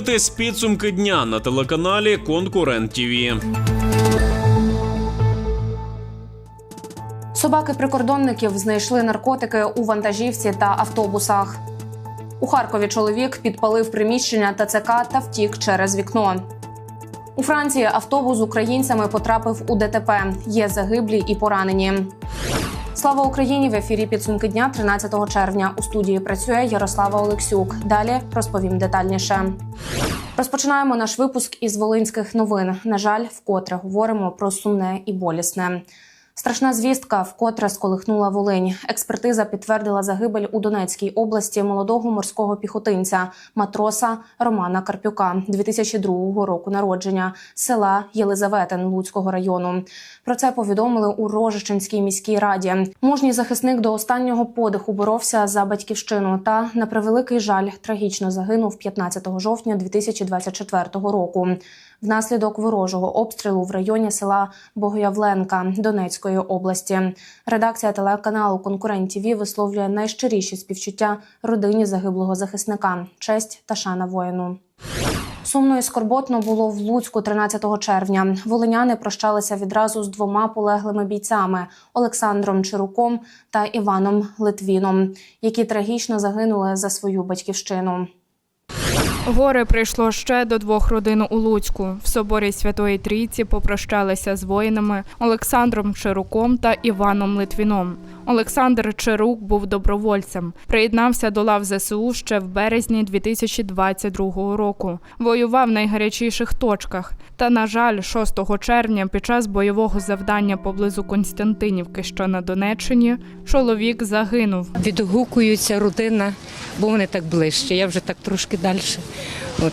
Дивитесь підсумки дня на телеканалі Конкурент ТІВІ. Собаки прикордонників знайшли наркотики у вантажівці та автобусах. У Харкові чоловік підпалив приміщення ТЦК та втік через вікно. У Франції автобус з українцями потрапив у ДТП. Є загиблі і поранені. Слава Україні! В ефірі підсумки дня 13 червня. У студії працює Ярослава Олексюк. Далі розповім детальніше. Розпочинаємо наш випуск із волинських новин. На жаль, вкотре говоримо про сумне і болісне. Страшна звістка вкотре сколихнула Волинь. Експертиза підтвердила загибель у Донецькій області молодого морського піхотинця матроса Романа Карпюка 2002 року народження села Єлизаветин Луцького району. Про це повідомили у Рожичинській міській раді. Мужній захисник до останнього подиху боровся за батьківщину та на превеликий жаль трагічно загинув 15 жовтня 2024 року. Внаслідок ворожого обстрілу в районі села Богоявленка Донецької області. Редакція телеканалу Конкурент ТІВІ висловлює найщиріші співчуття родині загиблого захисника, честь та шана воїну. Сумно і скорботно було в Луцьку 13 червня. Волиняни прощалися відразу з двома полеглими бійцями Олександром Чируком та Іваном Литвіном, які трагічно загинули за свою батьківщину. Горе прийшло ще до двох родин у Луцьку. В соборі Святої Трійці попрощалися з воїнами Олександром Чируком та Іваном Литвіном. Олександр Чирук був добровольцем. Приєднався до лав ЗСУ ще в березні 2022 року. Воював в найгарячіших точках. Та, на жаль, 6 червня під час бойового завдання поблизу Константинівки, що на Донеччині, чоловік загинув. відгукуються родина, бо вони так ближче. Я вже так трошки далі. От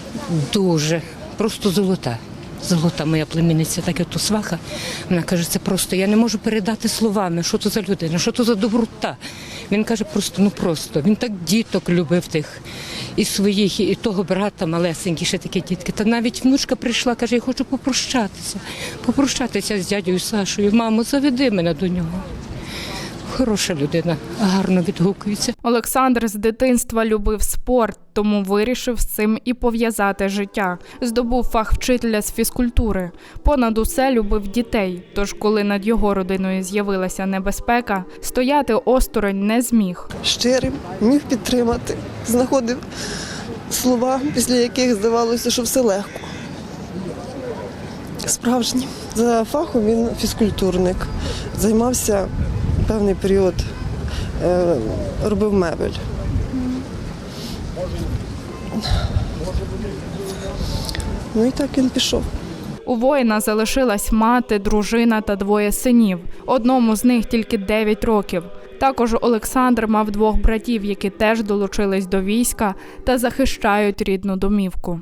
дуже, просто золота. Золота моя племінниця, так як то сваха. Вона каже, це просто я не можу передати словами, що то за людина, що то за доброта. Він каже, просто ну просто. Він так діток любив тих і своїх, і того брата малесенькі, ще такі дітки. Та навіть внучка прийшла, каже, я хочу попрощатися, попрощатися з дядю Сашою. Мамо, заведи мене до нього. Хороша людина, гарно відгукується. Олександр з дитинства любив спорт, тому вирішив з цим і пов'язати життя. Здобув фах вчителя з фізкультури. Понад усе любив дітей. Тож, коли над його родиною з'явилася небезпека, стояти осторонь не зміг. щирим, міг підтримати, знаходив слова, після яких здавалося, що все легко. Справжній. За фахом він фізкультурник, займався певний період, е, робив мебель. Ну і так він пішов. У воїна залишилась мати, дружина та двоє синів. Одному з них тільки 9 років. Також Олександр мав двох братів, які теж долучились до війська та захищають рідну домівку.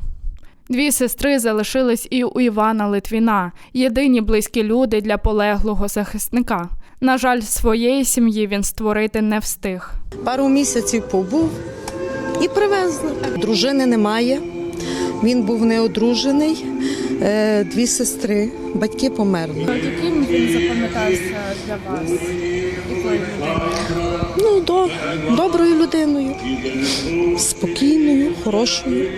Дві сестри залишились і у Івана Литвіна, єдині близькі люди для полеглого захисника. На жаль, своєї сім'ї він створити не встиг. пару місяців побув і привезли. Дружини немає. Він був неодружений, е, дві сестри, батьки померли. Яким він запам'ятався для вас? Ну, до, доброю людиною, спокійною, хорошою.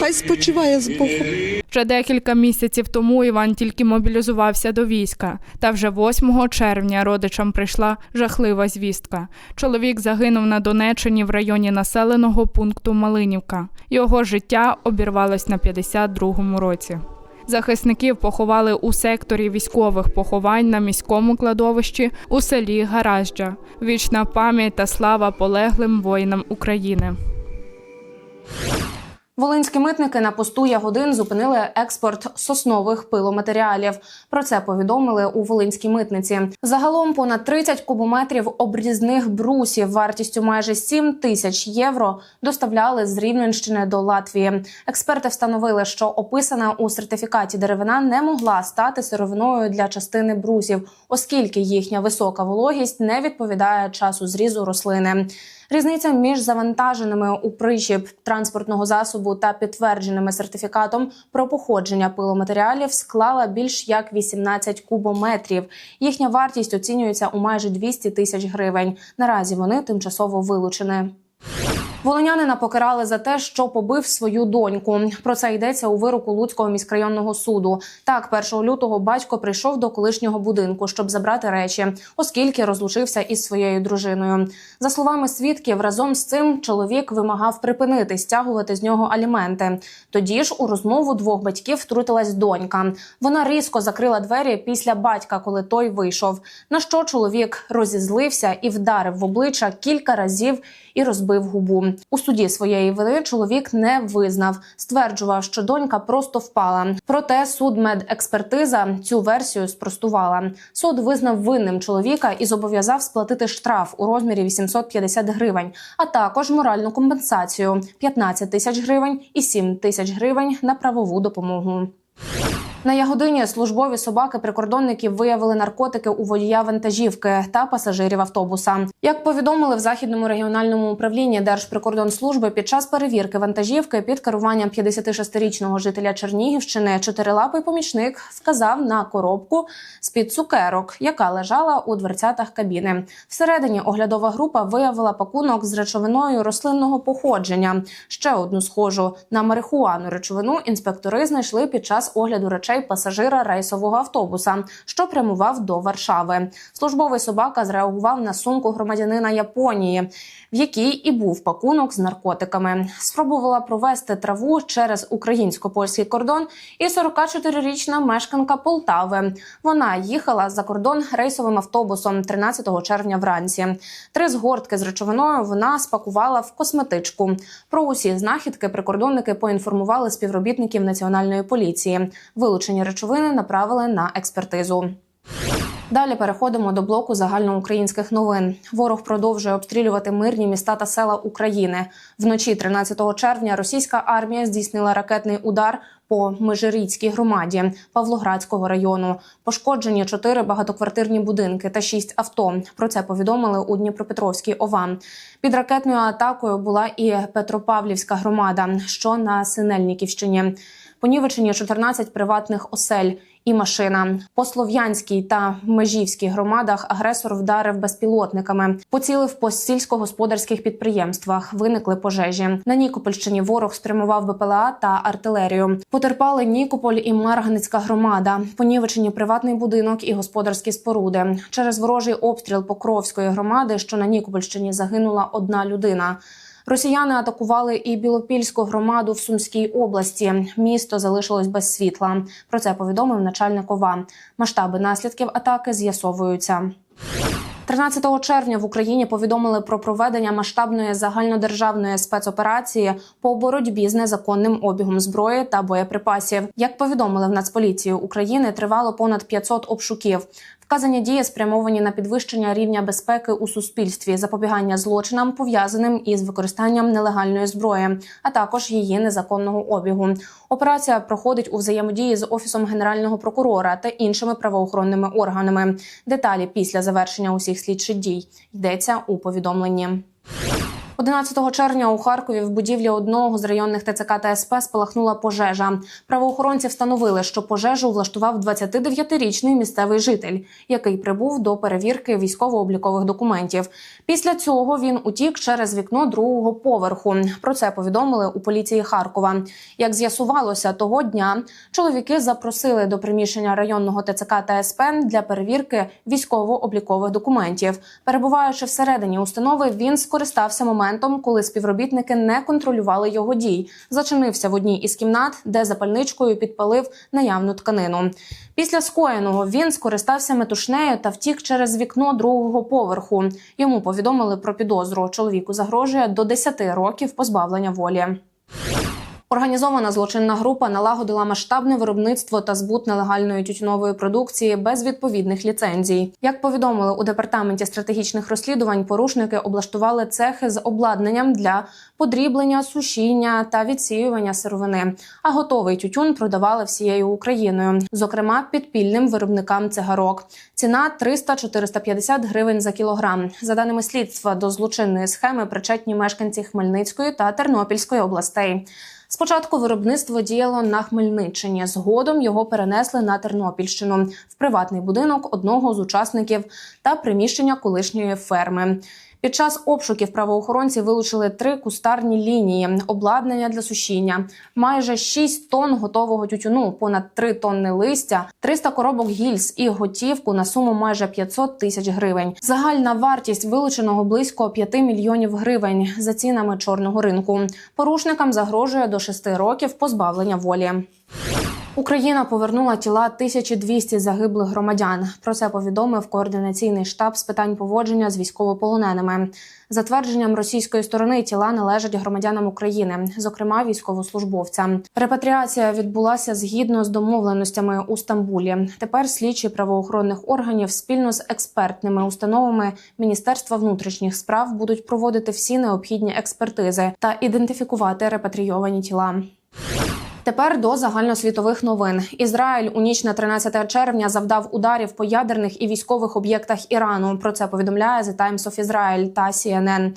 Хай спочиває з Богом. Ще декілька місяців тому Іван тільки мобілізувався до війська. Та вже 8 червня родичам прийшла жахлива звістка. Чоловік загинув на Донеччині в районі населеного пункту Малинівка. Його життя обірвалось на 52-му році. Захисників поховали у секторі військових поховань на міському кладовищі у селі Гаражджа. Вічна пам'ять та слава полеглим воїнам України. Волинські митники на посту Ягодин зупинили експорт соснових пиломатеріалів. Про це повідомили у Волинській митниці. Загалом понад 30 кубометрів обрізних брусів вартістю майже 7 тисяч євро доставляли з Рівненщини до Латвії. Експерти встановили, що описана у сертифікаті деревина не могла стати сировиною для частини брусів, оскільки їхня висока вологість не відповідає часу зрізу рослини. Різниця між завантаженими у причіп транспортного засобу та підтвердженими сертифікатом про походження пиломатеріалів склала більш як 18 кубометрів. Їхня вартість оцінюється у майже 200 тисяч гривень. Наразі вони тимчасово вилучені. Волинянина покарали за те, що побив свою доньку. Про це йдеться у вироку Луцького міськрайонного суду. Так, 1 лютого батько прийшов до колишнього будинку, щоб забрати речі, оскільки розлучився із своєю дружиною. За словами свідків, разом з цим чоловік вимагав припинити стягувати з нього аліменти. Тоді ж у розмову двох батьків втрутилась донька. Вона різко закрила двері після батька, коли той вийшов. На що чоловік розізлився і вдарив в обличчя кілька разів і розбив губу. У суді своєї вини чоловік не визнав, стверджував, що донька просто впала. Проте судмедекспертиза цю версію спростувала. Суд визнав винним чоловіка і зобов'язав сплатити штраф у розмірі 850 гривень, а також моральну компенсацію 15 тисяч гривень і 7 тисяч гривень на правову допомогу. На ягодині службові собаки прикордонників виявили наркотики у водія вантажівки та пасажирів автобуса. Як повідомили в західному регіональному управлінні Держприкордонслужби під час перевірки вантажівки під керуванням 56-річного жителя Чернігівщини, чотирилапий помічник вказав на коробку з під цукерок, яка лежала у дверцятах кабіни. Всередині оглядова група виявила пакунок з речовиною рослинного походження. Ще одну схожу на марихуану речовину інспектори знайшли під час огляду речей пасажира рейсового автобуса, що прямував до Варшави. Службовий собака зреагував на сумку громадянина Японії, в якій і був пакунок з наркотиками. Спробувала провести траву через українсько-польський кордон і 44-річна мешканка Полтави. Вона їхала за кордон рейсовим автобусом 13 червня вранці. Три згортки з речовиною вона спакувала в косметичку. Про усі знахідки прикордонники поінформували співробітників національної поліції. Вилучені речовини направили на експертизу. Далі переходимо до блоку загальноукраїнських новин. Ворог продовжує обстрілювати мирні міста та села України. Вночі 13 червня російська армія здійснила ракетний удар по Межиріцькій громаді Павлоградського району. Пошкоджені чотири багатоквартирні будинки та шість авто. Про це повідомили у Дніпропетровській ОВА. Під ракетною атакою була і Петропавлівська громада, що на Синельниківщині. Понівечені 14 приватних осель і машина. По Слов'янській та Межівській громадах агресор вдарив безпілотниками, поцілив по сільськогосподарських підприємствах. Виникли пожежі. На Нікопольщині ворог спрямував БПЛА та артилерію. Потерпали Нікополь і Марганицька громада. Понівечені приватний будинок і господарські споруди. Через ворожий обстріл Покровської громади, що на Нікопольщині загинула одна людина. Росіяни атакували і Білопільську громаду в Сумській області. Місто залишилось без світла. Про це повідомив начальник ОВА. Масштаби наслідків атаки з'ясовуються. 13 червня в Україні повідомили про проведення масштабної загальнодержавної спецоперації по боротьбі з незаконним обігом зброї та боєприпасів. Як повідомили в Нацполіції України, тривало понад 500 обшуків. Вказані дії спрямовані на підвищення рівня безпеки у суспільстві, запобігання злочинам, пов'язаним із використанням нелегальної зброї, а також її незаконного обігу. Операція проходить у взаємодії з офісом генерального прокурора та іншими правоохоронними органами. Деталі після завершення усіх слідчих дій йдеться у повідомленні. 11 червня у Харкові в будівлі одного з районних ТЦК та СП спалахнула пожежа. Правоохоронці встановили, що пожежу влаштував 29-річний місцевий житель, який прибув до перевірки військово-облікових документів. Після цього він утік через вікно другого поверху. Про це повідомили у поліції Харкова. Як з'ясувалося, того дня чоловіки запросили до приміщення районного ТЦК та СП для перевірки військово-облікових документів. Перебуваючи всередині установи, він скористався моментом, коли співробітники не контролювали його дій. Зачинився в одній із кімнат, де запальничкою підпалив наявну тканину. Після скоєного він скористався метушнею та втік через вікно другого поверху. Йому повідомили про підозру. Чоловіку загрожує до 10 років позбавлення волі. Організована злочинна група налагодила масштабне виробництво та збут нелегальної тютюнової продукції без відповідних ліцензій. Як повідомили у департаменті стратегічних розслідувань, порушники облаштували цехи з обладнанням для подріблення, сушіння та відсіювання сировини. А готовий тютюн продавали всією Україною, зокрема підпільним виробникам цигарок. Ціна 300-450 гривень за кілограм. За даними слідства, до злочинної схеми причетні мешканці Хмельницької та Тернопільської областей. Спочатку виробництво діяло на Хмельниччині. Згодом його перенесли на Тернопільщину в приватний будинок одного з учасників та приміщення колишньої ферми. Під час обшуків правоохоронці вилучили три кустарні лінії, обладнання для сушіння, майже 6 тонн готового тютюну, понад 3 тонни листя, 300 коробок гільз і готівку на суму майже 500 тисяч гривень. Загальна вартість вилученого близько 5 мільйонів гривень за цінами чорного ринку. Порушникам загрожує до 6 років позбавлення волі. Україна повернула тіла 1200 загиблих громадян. Про це повідомив координаційний штаб з питань поводження з військовополоненими. За твердженням російської сторони, тіла належать громадянам України, зокрема військовослужбовцям. Репатріація відбулася згідно з домовленостями у Стамбулі. Тепер слідчі правоохоронних органів спільно з експертними установами Міністерства внутрішніх справ будуть проводити всі необхідні експертизи та ідентифікувати репатрійовані тіла. Тепер до загальносвітових новин. Ізраїль у ніч на 13 червня завдав ударів по ядерних і військових об'єктах Ірану. Про це повідомляє The Times of Israel та CNN.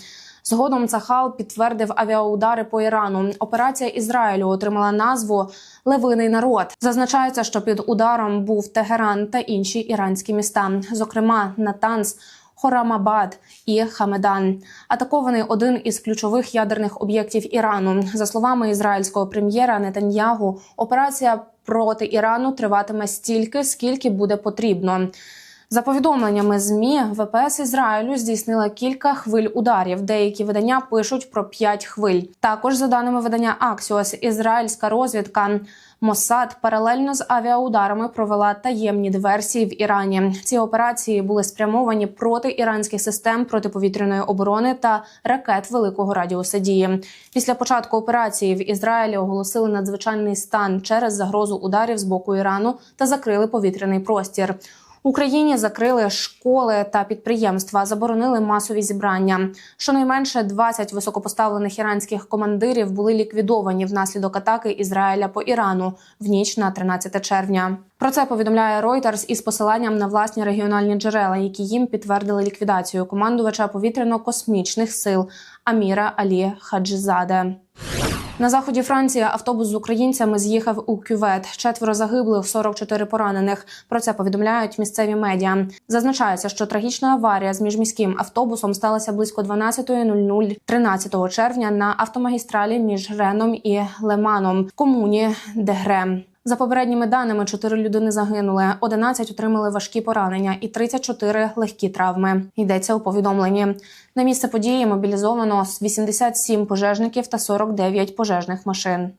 Згодом Цахал підтвердив авіаудари по Ірану. Операція Ізраїлю отримала назву Левиний народ. Зазначається, що під ударом був Тегеран та інші іранські міста, зокрема Натанс. Хорамабад і Хамедан атакований один із ключових ядерних об'єктів Ірану. За словами ізраїльського прем'єра Нетаньягу, операція проти Ірану триватиме стільки, скільки буде потрібно. За повідомленнями змі ВПС Ізраїлю здійснила кілька хвиль ударів. Деякі видання пишуть про п'ять хвиль. Також за даними видання Axios, ізраїльська розвідка Моссад паралельно з авіаударами провела таємні диверсії в Ірані. Ці операції були спрямовані проти іранських систем протиповітряної оборони та ракет великого радіуса дії. Після початку операції в Ізраїлі оголосили надзвичайний стан через загрозу ударів з боку Ірану та закрили повітряний простір. Україні закрили школи та підприємства, заборонили масові зібрання. Щонайменше 20 високопоставлених іранських командирів були ліквідовані внаслідок атаки Ізраїля по Ірану в ніч на 13 червня. Про це повідомляє Reuters із посиланням на власні регіональні джерела, які їм підтвердили ліквідацію командувача повітряно-космічних сил Аміра Алі Хаджизаде. На заході Франції автобус з українцями з'їхав у кювет. Четверо загиблих, 44 поранених. Про це повідомляють місцеві медіа. Зазначається, що трагічна аварія з міжміським автобусом сталася близько 12.00 13 червня на автомагістралі між Реном і Леманом комуні Дегре. За попередніми даними, 4 людини загинули, 11 отримали важкі поранення і 34 легкі травми. Йдеться у повідомленні. На місце події мобілізовано 87 пожежників та 49 пожежних машин.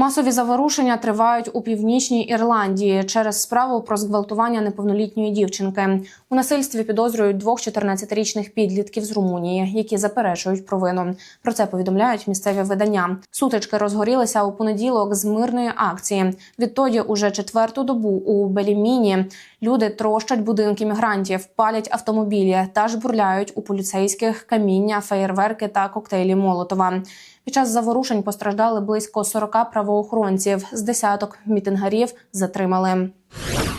Масові заворушення тривають у північній Ірландії через справу про зґвалтування неповнолітньої дівчинки. У насильстві підозрюють двох 14-річних підлітків з Румунії, які заперечують провину. Про це повідомляють місцеві видання. Сутички розгорілися у понеділок з мирної акції. Відтоді, уже четверту добу у Беліміні люди трощать будинки мігрантів, палять автомобілі та жбурляють у поліцейських каміння, феєрверки та коктейлі Молотова. Під час заворушень постраждали близько 40 правоохоронців. З десяток мітингарів затримали.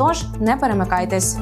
Тож не перемикайтесь.